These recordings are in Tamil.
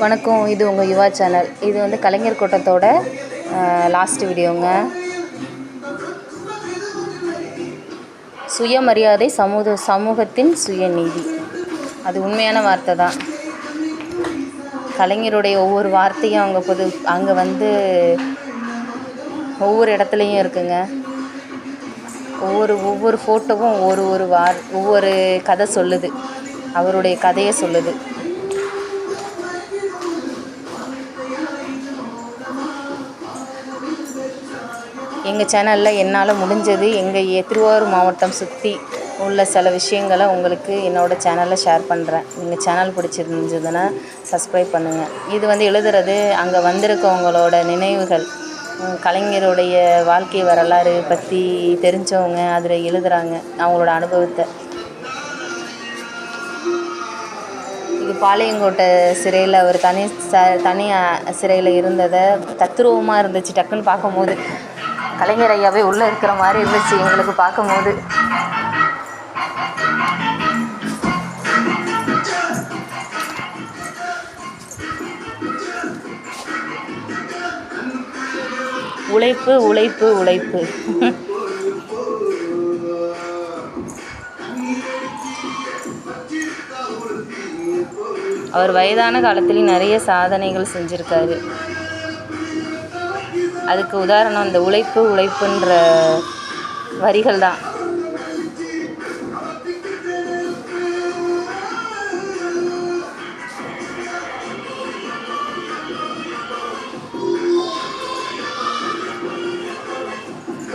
வணக்கம் இது உங்கள் யுவா சேனல். இது வந்து கலைஞர் கூட்டத்தோட லாஸ்ட் வீடியோங்க. சுயமரியாதை சமூக சமூகத்தின் சுயநீதி. அது உண்மையான வார்த்தை தான். கலைஞருடைய ஒவ்வொரு வார்த்தையும் அவங்க பொது அங்கே வந்து ஒவ்வொரு இடத்துலையும் இருக்குங்க. ஒவ்வொரு ஒவ்வொரு ஃபோட்டோவும் ஒரு ஒரு வார் ஒவ்வொரு கதை சொல்லுது. அவருடைய கதையை சொல்லுது. எங்கள் சேனலில் என்னால் முடிஞ்சது எங்கள் ஏ- திருவாரூர் மாவட்டம் சுற்றி உள்ள சில விஷயங்களை உங்களுக்கு என்னோடய சேனலில் ஷேர் பண்ணுறேன் நீங்கள் சேனல் பிடிச்சிருந்துச்சுன்னா சப்ஸ்கிரைப் பண்ணுங்கள் இது வந்து எழுதுறது அங்கே வந்திருக்கவங்களோட நினைவுகள். கலைஞருடைய வாழ்க்கை வரலாறு பற்றி தெரிஞ்சவங்க அதில் எழுதுகிறாங்க அவங்களோட அனுபவத்தை. இது பாளையங்கோட்டை சிறையில் அவர் தனி ச தனி சிறையில் இருந்ததை தத்ரூபமாக இருந்துச்சு டக்குன்னு பார்க்கும்போது. கலைஞர் ஐயாவே உள்ளே இருக்கிற மாதிரி இருந்துச்சு எங்களுக்கு பார்க்கும்போது. உழைப்பு உழைப்பு உழைப்பு. அவர் வயதான காலத்தில் நிறைய சாதனைகள் செஞ்சுருக்காரு. அதுக்கு உதாரணம் இந்த உழைப்பு உழைப்புன்ற வரிகள் தான்.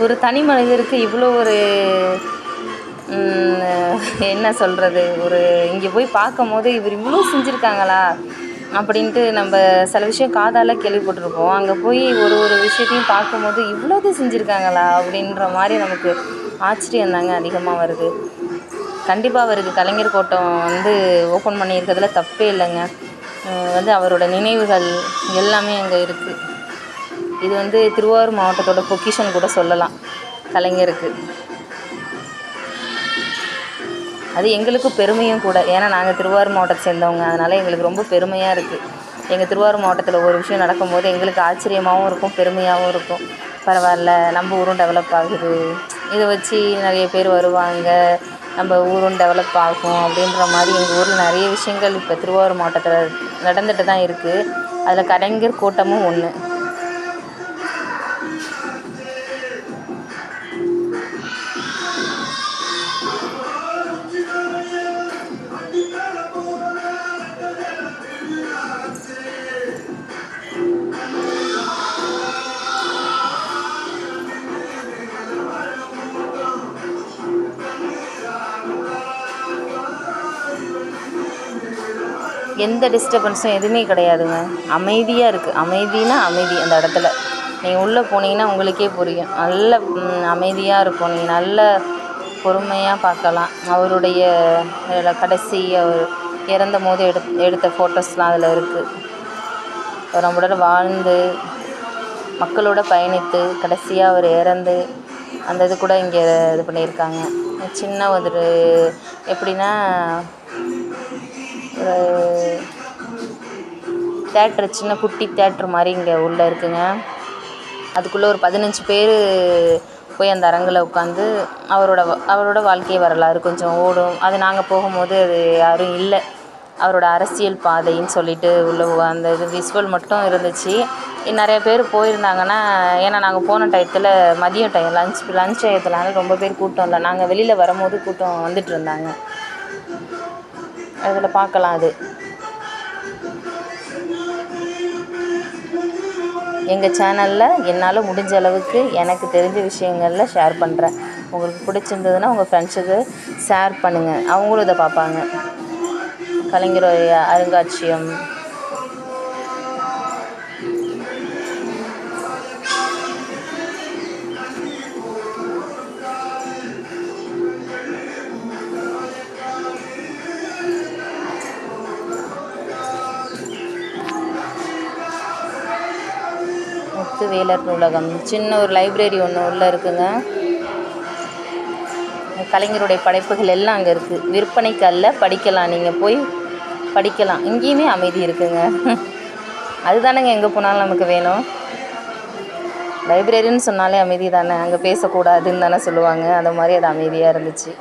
ஒரு தனி மனிதருக்கு இவ்வளோ ஒரு என்ன சொல்கிறது ஒரு இங்கே போய் பார்க்கும்போது இவர் இவ்வளோ செஞ்சுருக்காங்களா? அப்படின்ட்டு நம்ம சில விஷயம் காதால் கேள்விப்பட்டிருப்போம். அங்கே போய் ஒரு ஒரு விஷயத்தையும் பார்க்கும்போது இவ்வளோது செஞ்சுருக்காங்களா அப்படின்ற மாதிரி நமக்கு ஆச்சரியம் தாங்க அதிகமாக வருது. கண்டிப்பாக அவருக்கு கலைஞர் கோட்டம் வந்து ஓப்பன் பண்ணியிருக்கிறதுல தப்பே இல்லைங்க. வந்து அவரோட நினைவுகள் எல்லாமே அங்கே இருக்குது இது வந்து திருவாரூர் மாவட்டத்தோட பொக்கிஷன் கூட சொல்லலாம் கலைஞருக்கு. அது எங்களுக்கு பெருமையும் கூட. ஏன்னா நாங்கள் திருவாரூர் மாவட்டத்தை சேர்ந்தவங்க. அதனால் எங்களுக்கு ரொம்ப பெருமையாக இருக்குது எங்கள் திருவாரூர் மாவட்டத்தில் ஒரு விஷயம் நடக்கும்போது எங்களுக்கு ஆச்சரியமாகவும் இருக்கும் பெருமையாகவும் இருக்கும். பரவாயில்ல நம்ம ஊரும் டெவலப் ஆகுது. இதை வச்சு நிறைய பேர் வருவாங்க. நம்ம ஊரும் டெவலப் ஆகும் அப்படின்ற மாதிரி எங்கள் ஊரில் நிறைய விஷயங்கள் இப்போ திருவாரூர் மாவட்டத்தில் நடந்துட்டு தான் இருக்குது அதில் கலைஞர் கூட்டமும் ஒன்று எந்த டிஸ்டர்பன்ஸும் எதுவுமே கிடையாதுங்க. அமைதியாக இருக்குது அமைதினா அமைதி அந்த இடத்துல. நீங்கள் உள்ளே போனீங்கன்னா உங்களுக்கே புரியும். நல்ல அமைதியாக இருக்கும். நீங்கள் நல்ல பொறுமையாக பார்க்கலாம். அவருடைய கடைசி அவர் இறந்த போது எடுத் எடுத்த ஃபோட்டோஸ்லாம் அதில் இருக்குது அவர் நம்மளோட வாழ்ந்து மக்களோட பயணித்து கடைசியாக அவர் இறந்து அந்த இது கூட இங்கே இது பண்ணியிருக்காங்க. சின்ன ஒரு எப்படின்னா தேட்ரு சின்ன குட்டி தேட்ரு மாதிரி இங்கே உள்ளே இருக்குங்க. அதுக்குள்ளே ஒரு பதினஞ்சு பேர் போய் அந்த அரங்கில் உட்காந்து அவரோட அவரோட வாழ்க்கை வரலாறு கொஞ்சம் ஓடும். அது நாங்கள் போகும்போது அது யாரும் இல்லை. அவரோட அரசியல் பாதைன்னு சொல்லிட்டு உள்ள அந்த இது விஸ்வல் மட்டும் இருந்துச்சு. நிறைய பேர் போயிருந்தாங்கன்னா ஏன்னா நாங்கள் போன டயத்தில் மதியம் டைம் லஞ்ச் லஞ்ச் டயத்துலனால ரொம்ப பேர் கூட்டம் இல்லை. நாங்கள் வெளியில் வரும்போது கூட்டம் வந்துட்டு இருந்தாங்க. அதில் பார்க்கலாம் அது. எங்கள் சேனலில் என்னால் முடிஞ்ச அளவுக்கு எனக்கு தெரிஞ்ச விஷயங்களில் ஷேர் பண்ணுறேன் உங்களுக்கு பிடிச்சிருந்ததுன்னா உங்கள் ஃப்ரெண்ட்ஸுக்கு ஷேர் பண்ணுங்கள் அவங்களும் இதை பார்ப்பாங்க. கலைஞருடைய அருங்காட்சியகம் முத்துவேலர் நூலகம். சின்ன ஒரு லைப்ரரி ஒன்று உள்ளே இருக்குங்க. கலைஞருடைய படைப்புகள் எல்லாம் அங்கே இருக்குது விற்பனைக்கு அல்ல படிக்கலாம். நீங்கள் போய் படிக்கலாம். இங்கேயுமே அமைதி இருக்குங்க. அதுதானேங்க எங்கே போனாலும் நமக்கு வேணும். லைப்ரரின்னு சொன்னாலே அமைதி தானே. அங்கே பேசக்கூடாதுன்னு தானே சொல்லுவாங்க. அந்த மாதிரி அது அமைதியாக இருந்துச்சு.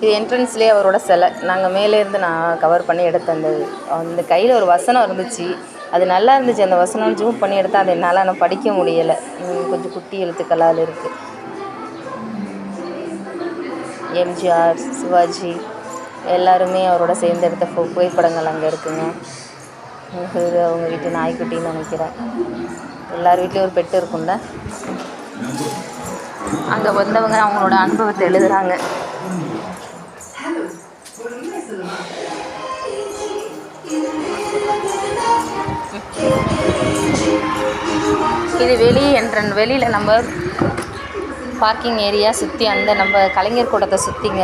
இது என்ட்ரன்ஸ்லேயே அவரோட சிலை. நாங்கள் மேலேருந்து நான் கவர் பண்ணி எடுத்த அந்த அந்த கையில் ஒரு வசனம் இருந்துச்சு. அது நல்லா இருந்துச்சு. அந்த வசனம் ஜூம் பண்ணி எடுத்தால் அது என்னால் ஆனால் படிக்க முடியலை. கொஞ்சம் குட்டி எழுத்துக்களால் இருக்குது எம்ஜிஆர் சிவாஜி எல்லாருமே அவரோட சேர்ந்து எடுத்த பு- புகைப்படங்கள் அங்கே இருக்குங்க. இது அவங்க வீட்டு நாய்க்குட்டின்னு நினைக்கிறேன். எல்லார் வீட்லேயும் ஒரு பெட்டு இருக்கும்ல. அங்கே வந்தவங்க அவங்களோட அனுபவத்தை எழுதுகிறாங்க இது வெளி என்ட்ரன் வெளியில் நம்ம பார்க்கிங் ஏரியா சுற்றி அந்த நம்ம கலைஞர் கூடத்தை சுற்றிங்க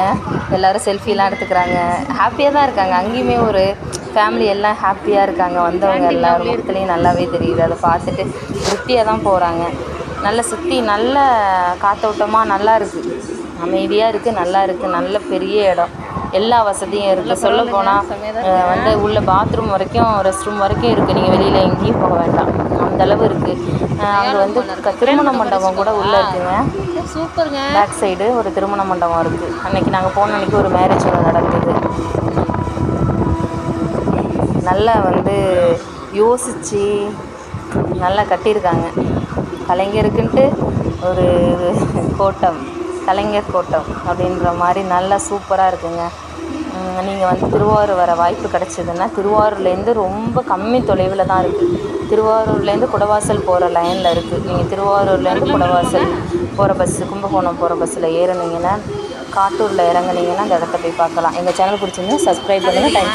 எல்லோரும் செல்ஃபிலாம் எடுத்துக்கிறாங்க. ஹாப்பியாக தான் இருக்காங்க. அங்கேயுமே ஒரு ஃபேமிலி எல்லாம் ஹாப்பியாக இருக்காங்க. வந்தவங்க எல்லாரும் முகத்துலேயும் நல்லாவே தெரியுது. அதை பார்த்துட்டு திருப்தியாக தான் போகிறாங்க நல்ல சுற்றி நல்ல காத்தோட்டமாக நல்லா இருக்குது அமைதியாக இருக்குது நல்லா இருக்குது நல்ல பெரிய இடம். எல்லா வசதியும் இருக்குது சொல்ல போனால் வந்து உள்ள பாத்ரூம் வரைக்கும் ரெஸ்ட் ரூம் வரைக்கும் இருக்குது நீங்கள் வெளியில் எங்கேயும் போக வேண்டாம். அந்த அளவு இருக்குது அங்கே வந்து திருமண மண்டபம் கூட உள்ளே இருக்குங்க. சூப்பருங்க. பேக் சைடு ஒரு திருமண மண்டபம் இருக்குது அன்னைக்கு நாங்கள் போன அன்னைக்கு ஒரு மேரேஜ் ஒன்று நடந்தது. நல்லா வந்து யோசித்து நல்லா கட்டியிருக்காங்க. கலைஞருக்குன்ட்டு ஒரு கோட்டம். கலைஞர் கோட்டம் அப்படின்ற மாதிரி நல்லா சூப்பராக இருக்குங்க. நீங்கள் வந்து திருவாரூர் வர வாய்ப்பு கிடச்சிதுன்னா திருவாரூர்லேருந்து ரொம்ப கம்மி தொலைவில் தான் இருக்குது திருவாரூர்லேருந்து குடவாசல் போகிற லைனில் இருக்குது நீங்கள் திருவாரூர்லேருந்து குடவாசல் போகிற பஸ்ஸு கும்பகோணம் போகிற பஸ்ஸில் ஏறினீங்கன்னா காட்டூரில் இறங்குனீங்கன்னா அந்த இடத்த போய் பார்க்கலாம். எங்கள் சேனல் பிடிச்சிருந்தா சப்ஸ்கிரைப் பண்ணுங்கள் தேங்க்யூ